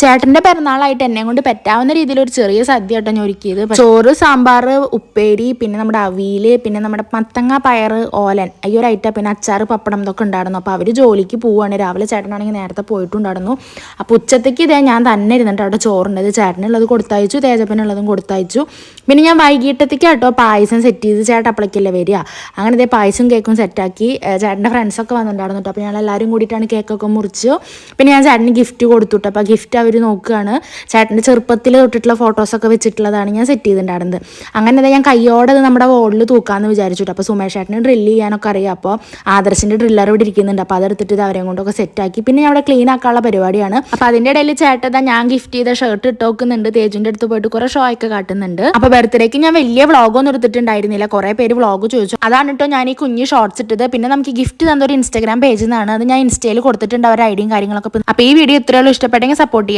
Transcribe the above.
ചേട്ടന്റെ പിറന്നാളായിട്ട് എന്നെ കൊണ്ട് പറ്റാവുന്ന രീതിയിൽ ഒരു ചെറിയ സദ്യ കേട്ടോ ഞാൻ ഒരുക്കിയത്. ചോറ് സാമ്പാർ ഉപ്പേരി പിന്നെ നമ്മുടെ അവിയിൽ പിന്നെ നമ്മുടെ മത്തങ്ങ പയർ ഓലൻ ഈ ഒരു ഐറ്റം പിന്നെ അച്ചാർ പപ്പടം ഇതൊക്കെ ഉണ്ടായിരുന്നു. അപ്പോൾ അവർ ജോലിക്ക് പോവുകയാണ്. രാവിലെ ചേട്ടനാണെങ്കിൽ നേരത്തെ പോയിട്ടുണ്ടായിരുന്നു. അപ്പോൾ ഉച്ചത്തേക്ക് ഇതേ ഞാൻ തന്നെ ഇരുന്നിട്ട് അവിടെ ചോറുണ്ടത്. ചേട്ടനുള്ളത് കൊടുത്തയച്ചു തേജപ്പനുള്ളതും കൊടുത്തയച്ചു. പിന്നെ ഞാൻ വൈകിട്ടത്തേക്ക് കേട്ടോ പായസം സെറ്റ് ചെയ്ത് ചേട്ടൻ അപ്പളേക്കല്ലേ വരിക. അങ്ങനെ ഇതേ പായസം കേക്കും സെറ്റാക്കി ചേട്ടന്റെ ഫ്രണ്ട്സൊക്കെ വന്നിട്ടുണ്ടായിരുന്നു കേട്ടോ അപ്പോൾ ഞങ്ങൾ എല്ലാവരും കൂടിയിട്ടാണ് കേക്കൊക്കെ മുറിച്ചു. പിന്നെ ഞാൻ ചേട്ടന് ഗിഫ്റ്റ് കൊടുത്തു കേട്ടോ അപ്പോൾ ഗിഫ്റ്റ് അവർ നോക്കുകയാണ്. ചേട്ടന്റെ ചെറുപ്പത്തിൽ തൊട്ടിട്ടുള്ള ഫോട്ടോസൊക്കെ വെച്ചിട്ടുള്ളതാണ് ഞാൻ സെറ്റ് ചെയ്തിട്ടുണ്ടായിരുന്നത്. അങ്ങനെ ഞാൻ കയ്യോടെ അത് നമ്മുടെ വോളിൽ തൂക്കാമെന്ന് വിചാരിച്ചിട്ട്. അപ്പോൾ സുമേഷ് ചേട്ടന് ഡ്രില്ല് ചെയ്യാനൊക്കെ അറിയാം. അപ്പോൾ ആദർശിന്റെ ഡ്രില്ലർ ഇവിടെ ഇരിക്കുന്നുണ്ട്. അപ്പോൾ അതെടുത്തിട്ട് ഇത് അവരെയും കൊണ്ടൊക്കെ സെറ്റാക്കി പിന്നെ ഞാൻ അവിടെ ക്ലീൻ ആക്കാനുള്ള പരിപാടിയാണ്. അപ്പോൾ അതിന്റെ ഇടയിൽ ചേട്ടൻ ഞാൻ ഗിഫ്റ്റ് ചെയ്ത ഷർട്ട് ഇട്ട് നോക്കുന്നുണ്ട്. തേജിന്റെ അടുത്ത് പോയിട്ട് കുറേ ഷോ ഒക്കെ കാട്ടുന്നുണ്ട്. അപ്പോൾ ബർത്ത്ഡേക്ക് ഞാൻ വലിയ വ്ളോഗൊന്നും എടുത്തിട്ടുണ്ടായിരുന്നില്ല. കുറേ പേര് വ്ളോഗ് ചോദിച്ചു. അതാണ് കേട്ടോ ഞാൻ ഈ കുഞ്ഞ് ഷോർട്സ് ഇട്ടത്. പിന്നെ നമുക്ക് ഗിഫ്റ്റ് തന്നൊരു ഇൻസ്റ്റാഗ്രാം പേജിൽ നിന്നാണ് അത് ഞാൻ ഇൻസ്റ്റയിൽ കൊടുത്തിട്ടുണ്ട്. അവരുടെ ഐഡിയും കാര്യങ്ങളൊക്കെ. അപ്പോൾ ഈ വീഡിയോ ഇത്രയുള്ളൂ ഇഷ്ടപ്പെട്ടെങ്കിൽ സപ്പോർട്ട് ചെയ്യുക